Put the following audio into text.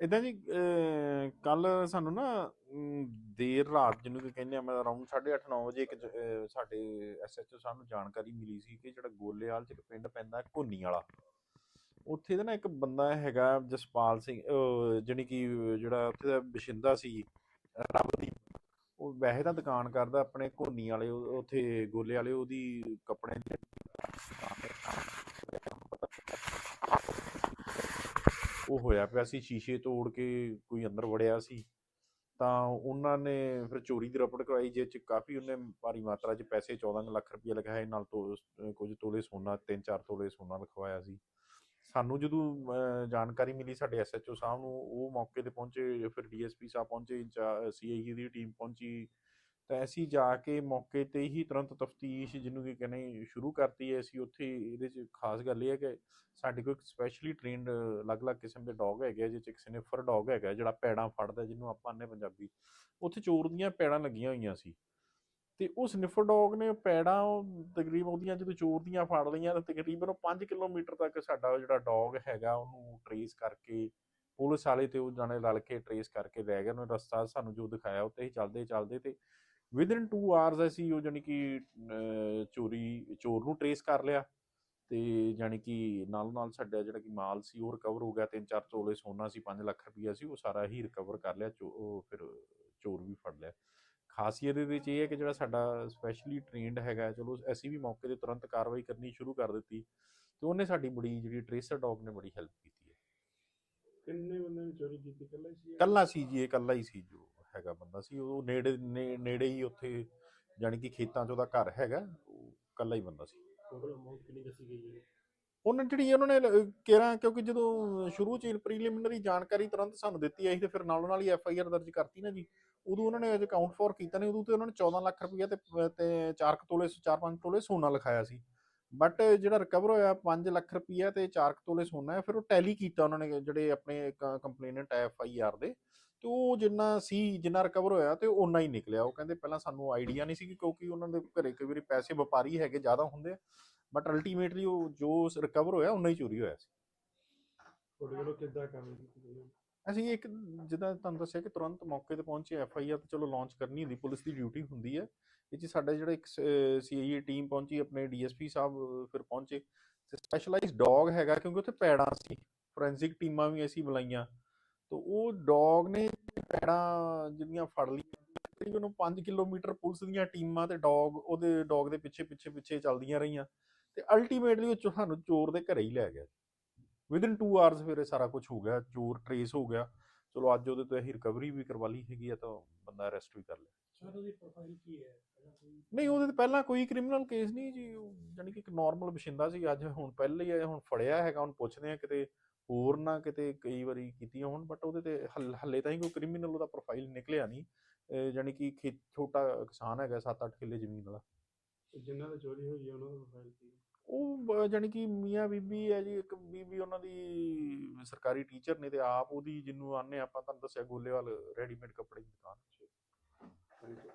ਇਦਾਂ ਜੀ ਕੱਲ ਸਾਨੂੰ ਨਾ ਦੇਰ ਰਾਤ ਜਿਹਨੂੰ ਕਿ ਕਹਿੰਦੇ ਆ ਮੈਂ ਅਰਾਊਂਡ 8:30 9 ਵਜੇ ਇੱਕ ਜ- ਅਹ, ਸਾਡੇ ਐਸਐਚਓ ਸਾਹਿਬ ਨੂੰ ਜਾਣਕਾਰੀ ਮਿਲੀ ਸੀ ਕਿ ਜਿਹੜਾ ਗੋਲੇਵਾਲ ਚ ਇੱਕ ਪਿੰਡ ਪੈਂਦਾ ਕੋਨੀ ਵਾਲਾ। ਉੱਥੇ ਦਾ ਨਾ ਇੱਕ ਬੰਦਾ ਹੈਗਾ ਜਸਪਾਲ ਸਿੰਘ ਅਹ, ਜਾਣੀ ਕਿ ਜਿਹੜਾ ਉੱਥੇ ਦਾ ਬਸ਼ਿੰਦਾ ਸੀ ਰੱਬ ਦੀ। ਉਹ ਵੈਸੇ ਤਾਂ ਦੁਕਾਨ ਕਰਦਾ ਆਪਣੇ ਕੋਨੀ ਵਾਲੇ ਉਹ- ਉੱਥੇ ਗੋਲੇ ਵਾਲੇ ਉਹਦੀ ਕੱਪੜੇ ਦੀ। ਉਹ ਹੋਇਆ ਪਿਆ ਸੀ ਸ਼ੀਸ਼ੇ ਤੋੜ ਕੇ ਕੋਈ ਅੰਦਰ ਵੜਿਆ ਸੀ। ਤਾਂ ਉਹਨਾਂ ਨੇ ਫਿਰ ਚੋਰੀ ਦੀ ਰਪਟ ਕਰਾਈ ਜਿਸ ਚ ਕਾਫੀ ਉਹਨੇ ਭਾਰੀ ਮਾਤਰਾ 'ਚ ਪੈਸੇ 14 ਲੱਖ ਰੁਪਏ ਲਗਾਏ ਨਾਲ ਤੋਂ ਕੁਝ ਤੋਲੇ ਸੋਨਾ 3-4 ਤੋਲੇ ਸੋਨਾ ਲਿਖਵਾਇਆ ਸੀ। ਸਾਨੂੰ ਜਦੋਂ ਅਹ, ਜਾਣਕਾਰੀ ਮਿਲੀ ਸਾਡੇ ਐਸਐਚਓ ਸਾਹਿਬ ਨੂੰ ਉਹ ਮੌਕੇ ਤੇ ਪਹੁੰਚੇ ਫਿਰ ਡੀਐਸਪੀ ਸਾਹਿਬ ਪਹੁੰਚੇ ਸੀਆਈਏ ਦੀ ਟੀਮ ਪਹੁੰਚੀ। ਤਾਂ ਅਸੀਂ ਜਾ ਕੇ ਮੌਕੇ ਤੇ ਹੀ ਤੁਰੰਤ ਤਫਤੀਸ਼ ਜਿਹਨੂੰ ਕਿ ਕਹਿੰਦੇ ਸ਼ੁਰੂ ਕਰਤੀ ਹੈ ਅਸੀਂ। ਉੱਥੇ ਇਹਦੇ 'ਚ ਖਾਸ ਗੱਲ ਇਹ ਹੈ ਕਿ ਸਾਡੇ ਕੋਲ ਇੱਕ ਸਪੈਸ਼ਲੀ ਟ੍ਰੇਨਡ ਅਲੱਗ-ਅਲੱਗ ਕਿਸਮ ਦੇ ਡੌਗ ਹੈਗੇ ਆ, ਜਿਹਦੇ 'ਚ ਇੱਕ ਸਨਿਫਰ ਡੌਗ ਹੈਗਾ ਜਿਹੜਾ ਪੈੜਾਂ ਫੜਦਾ ਜਿਹਨੂੰ ਆਪਾਂ ਆਨੇ ਪੰਜਾਬੀ। ਉੱਥੇ ਚੋਰ ਦੀਆਂ ਪੈੜਾਂ ਲੱਗੀਆਂ ਹੋਈਆਂ ਸੀ। ਤੇ ਉਹ ਸਨਿਫਰ ਡੌਗ ਨੇ ਪੈੜਾਂ ਉਹ ਤਕਰੀਬਨ ਉਹਦੀਆਂ ਜਦੋਂ ਚੋਰ ਦੀਆਂ ਫੜ ਲਈਆਂ ਤਾਂ ਤਕਰੀਬਨ ਉਹ 5 ਕਿਲੋਮੀਟਰ ਤੱਕ ਸਾਡਾ ਜਿਹੜਾ ਡੌਗ ਹੈਗਾ ਉਹਨੂੰ ਟਰੇਸ ਕਰਕੇ ਪੁਲਿਸ ਵਾਲੇ ਤੇ ਉਹ ਜਾਣੇ ਰਲ ਕੇ ਟਰੇਸ ਕਰਕੇ ਲੈ ਗਏ। ਉਹਨੇ ਰਸਤਾ ਸਾਨੂੰ ਜੋ ਦਿਖਾਇਆ ਉੱਤੇ ਹੀ ਚੱਲਦੇ ਚੱਲਦੇ ਤੇ ਵਿਦਿਨ 2 ਆਵਰਸ ਅਸੀਂ ਉਹ ਜਾਨੀ ਕਿ ਚੋਰੀ, ਚੋਰ ਨੂੰ ਟਰੇਸ ਕਰ ਲਿਆ ਤੇ ਜਾਨੀ ਕਿ ਨਾਲ ਨਾਲ ਸਾਡਾ ਜਿਹੜਾ ਕਿ ਮਾਲ ਸੀ ਉਹ ਰਿਕਵਰ ਹੋ ਗਿਆ ਤਿੰਨ ਚਾਰ ਤੋਲੇ ਸੋਨਾ ਸੀ 5 ਲੱਖ ਰੁਪਈਆ ਸੀ, ਉਹ ਸਾਰਾ ਹੀ ਰਿਕਵਰ ਕਰ ਲਿਆ, ਚੋ- ਉਹ ਫਿਰ ਚੋਰ ਵੀ ਫੜ ਲਿਆ। ਖਾਸੀਅਤ ਇਹਦੇ ਵਿੱਚ ਇਹ ਹੈ ਕਿ ਜਿਹੜਾ ਸਾਡਾ ਸਪੈਸ਼ਲੀ ਟ੍ਰੇਨਡ ਹੈਗਾ, ਚਲੋ ਅਸੀਂ ਵੀ ਮੌਕੇ ਤੇ ਤੁਰੰਤ ਕਾਰਵਾਈ ਕਰਨੀ ਸ਼ੁਰੂ ਕਰ ਦਿੱਤੀ ਤੇ ਉਹਨੇ ਸਾਡੀ ਬੜੀ ਜਿਹੜੀ ਟ੍ਰੇਸਰ ਡੌਗ ਨੇ ਬੜੀ ਹੈਲਪ ਕੀਤੀ। ਕਿੰਨੇ ਬੰਦੇ ਨੇ ਚੋਰੀ ਕੀਤੀ? ਇਕੱਲਾ ਹੀ ਸੀ ਕੱਲਾ ਸੀ ਜੀ ਇਹ ਕੱਲਾ ਹੀ ਸੀ ਜੋ ਹੈਗਾ ਬੰਦਾ ਸੀ। ਉਹ ਨੇੜੇ ਨੇ- ਨੇੜੇ ਹੀ ਉੱਥੇ ਜਾਣੀ ਕਿ ਖੇਤਾਂ 'ਚ ਉਹਦਾ ਘਰ ਹੈਗਾ ਉਹ ਕੱਲਾ ਹੀ ਬੰਦਾ ਸੀ। ਟੋਟਲ ਅਮਾਉਂਟ ਕਿੰਨੀ ਦੱਸੀ ਗਈ ਹੈ ਉਹਨਾਂ ਜਿਹੜੀ ਉਹਨਾਂ ਨੇ ਲ- ਕਿਹਾ ਕਿਉਂਕਿ ਜਦੋਂ ਸ਼ੁਰੂ ਚ ਪ੍ਰੀਲਿਮਿਨਰੀ ਜਾਣਕਾਰੀ ਤੁਰੰਤ ਸਾਨੂੰ ਦਿੱਤੀ ਆਈ ਤੇ ਫਿਰ ਨਾਲੋਂ ਨਾਲ ਹੀ ਐਫ ਆਈ ਆਰ ਦਰਜ ਕਰਤੀ ਨਾ ਜੀ। ਉਦੋਂ ਉਹਨਾਂ ਨੇ ਅਜੇ ਕਾਊਂਟ ਫੋਰ ਕੀਤਾ ਨਹੀਂ ਉਦੋਂ ਤੇ ਉਹਨਾਂ ਨੇ 14 ਲੱਖ ਰੁਪਈਆ ਤੇ ਤੇ 4 ਤੋਲੇ 4-5 ਤੋਲੇ ਸੋਨਾ ਲਿਖਾਇਆ ਸੀ। ਬਟ ਜਿਹੜਾ ਰਿਕਵਰ ਹੋਇਆ 5 ਲੱਖ ਰੁਪਈਆ ਤੇ 4 ਤੋਲੇ ਸੋਨਾ ਹੈ, ਫਿਰ ਉਹ ਟੈਲੀ ਕੀਤਾ ਉਹਨਾਂ ਨੇ ਜਿਹੜੇ ਆਪਣੇ ਕੰਪਲੇਨੈਂਟ ਐਫ ਆਈ ਆਰ ਦੇ, ਤੇ ਉਹ ਜਿੰਨਾ ਸੀ, ਜਿੰਨਾ ਰਿਕਵਰ ਹੋਇਆ ਤੇ ਓਨਾ ਹੀ ਨਿਕਲਿਆ। ਉਹ ਕਹਿੰਦੇ ਪਹਿਲਾਂ ਸਾਨੂੰ ਆਈਡੀਆ ਨਹੀਂ ਸੀ ਕਿਉਂਕਿ ਉਹਨਾਂ ਦੇ ਘਰੇ ਕਈ ਵਾਰੀ ਪੈਸੇ ਵਪਾਰੀ ਹੈਗੇ ਜ਼ਿਆਦਾ ਹੁੰਦੇ ਆ ਬਟ ਅਲਟੀਮੇਟਲੀ ਉਹ ਜੋ ਰਿਕਵਰ ਹੋਇਆ ਉਨਾ ਹੀ ਚੋਰੀ ਹੋਇਆ ਸੀ। ਤੁਹਾਡੇ ਵੱਲੋਂ ਕਿੱਦਾਂ ਕਾਰਵਾਈ ਕੀਤੀ ਗਈ ਅਸੀਂ ਇੱਕ ਜਿੱਦਾਂ ਤੁਹਾਨੂੰ ਦੱਸਿਆ ਕਿ ਤੁਰੰਤ ਮੌਕੇ ਤੇ ਪਹੁੰਚੇ ਐਫ ਆਈ ਆਰ ਤੇ ਚਲੋ ਲਾਂਚ ਕਰਨੀ ਹੁੰਦੀ, ਪੁਲਿਸ ਦੀ ਡਿਊਟੀ ਹੁੰਦੀ ਹੈ। ਇਹ 'ਚ ਸਾਡਾ ਜਿਹੜਾ ਇੱਕ ਸੀਆਈਏ ਟੀਮ ਪਹੁੰਚੀ, ਆਪਣੇ ਡੀਐਸਪੀ ਸਾਹਿਬ ਫਿਰ ਪਹੁੰਚੇ। ਤੇ ਸਪੈਸ਼ਲਾਈਜ਼ਡ ਡੌਗ ਹੈਗਾ ਕਿਉਂਕਿ ਉੱਥੇ ਪੈੜਾਂ ਸੀ ਫੋਰੈਂਸਿਕ ਟੀਮਾਂ ਵੀ ਅਸੀਂ ਬੁਲਾਈਆਂ। ਤਾਂ ਉਹ ਡੌਗ ਨੇ ਪੈੜਾਂ ਜਿਹੜੀਆਂ ਫੜ ਲਈਆਂ, ਤਕਰੀਬਨ ਉਹ 5 ਕਿਲੋਮੀਟਰ ਪੁਲਿਸ ਦੀਆਂ ਟੀਮਾਂ ਤੇ ਡੌਗ ਉਹਦੇ ਡੌਗ ਦੇ ਪਿੱਛੇ ਪਿੱਛੇ ਪਿੱਛੇ ਚੱਲਦੀਆਂ ਰਹੀਆਂ। ਤੇ ਅਲਟੀਮੇਟਲੀ ਉਹ ਚੋ- ਸਾਨੂੰ ਚੋਰ ਦੇ ਘਰੇ ਹੀ ਲੈ ਗਿਆ ਵਿਦਿਨ 2 ਆਵਰਸ ਫਿਰ ਇਹ ਸਾਰਾ ਕੁਝ ਹੋ ਗਿਆ ਚੋਰ ਟਰੇਸ ਹੋ ਗਿਆ। ਚਲੋ ਅੱਜ ਉਹਦੇ ਤੋਂ ਅਸੀਂ ਰਿਕਵਰੀ ਵੀ ਕਰਵਾ ਲਈ ਹੈਗੀ ਆ ਤਾਂ ਬੰਦਾ ਅਰੈਸਟ ਵੀ ਕਰ ਲਿਆ ਸਰ ਉਹਦੀ ਪ੍ਰੋਫਾਈਲ ਕੀ ਹੈ? ਪਹਿਲਾਂ ਕੋਈ ਨਹੀਂ ਉਹਦੇ ਤੇ ਪਹਿਲਾਂ ਕੋਈ ਕ੍ਰਿਮੀਨਲ ਕੇਸ ਨਹੀਂ ਜੀ। ਉਹ ਜਾਣੀ ਕਿ ਇੱਕ ਨਾਰਮਲ ਬਸ਼ਿੰਦਾ ਸੀ ਅੱਜ ਹੁਣ ਪਹਿਲੇ ਹੀ ਆ, ਹੁਣ ਫੜਿਆ ਹੈਗਾ ਹੁਣ ਪੁੱਛਦੇ ਆ ਕਿਤੇ ਹੋਰ ਨਾ ਕਿਤੇ ਕਈ ਵਾਰੀ ਕੀਤੀਆਂ ਹੋਣ ਬਟ ਉਹਦੇ ਤੇ ਹੱਲ- ਤਾਂ ਹੀ ਕੋਈ ਕ੍ਰਿਮੀਨਲ ਉਹਦਾ ਪ੍ਰੋਫਾਈਲ ਨਿਕਲਿਆ ਨਹੀਂ। ਜਾਣੀ ਕਿ ਛੋਟਾ ਕਿਸਾਨ ਹੈਗਾ 7-8 ਕਿੱਲੇ ਜ਼ਮੀਨ ਵਾਲਾ। ਜਿਨ੍ਹਾਂ ਦੀ ਚੋਰੀ ਹੋਈ ਹੈ ਉਹਨਾਂ ਦੀ ਪ੍ਰੋਫਾਈਲ ਕੀ ਹੈ? ਉਹ ਬ- ਜਾਣੀ ਕਿ ਮੀਆਂ ਬੀਬੀ ਹੈ ਜੀ, ਇੱਕ ਬੀਬੀ ਉਹਨਾਂ ਦੀ ਸਰਕਾਰੀ ਟੀਚਰ ਨੇ ਤੇ ਆਪ ਉਹਦੀ ਜਿਹਨੂੰ ਆਨੇ ਆਪਾਂ, ਤੁਹਾਨੂੰ ਦੱਸਿਆ ਗੋਲੇਵਾਲ ਰੈਡੀਮੇਡ ਕੱਪੜੇ ਦੀ ਦੁਕਾਨ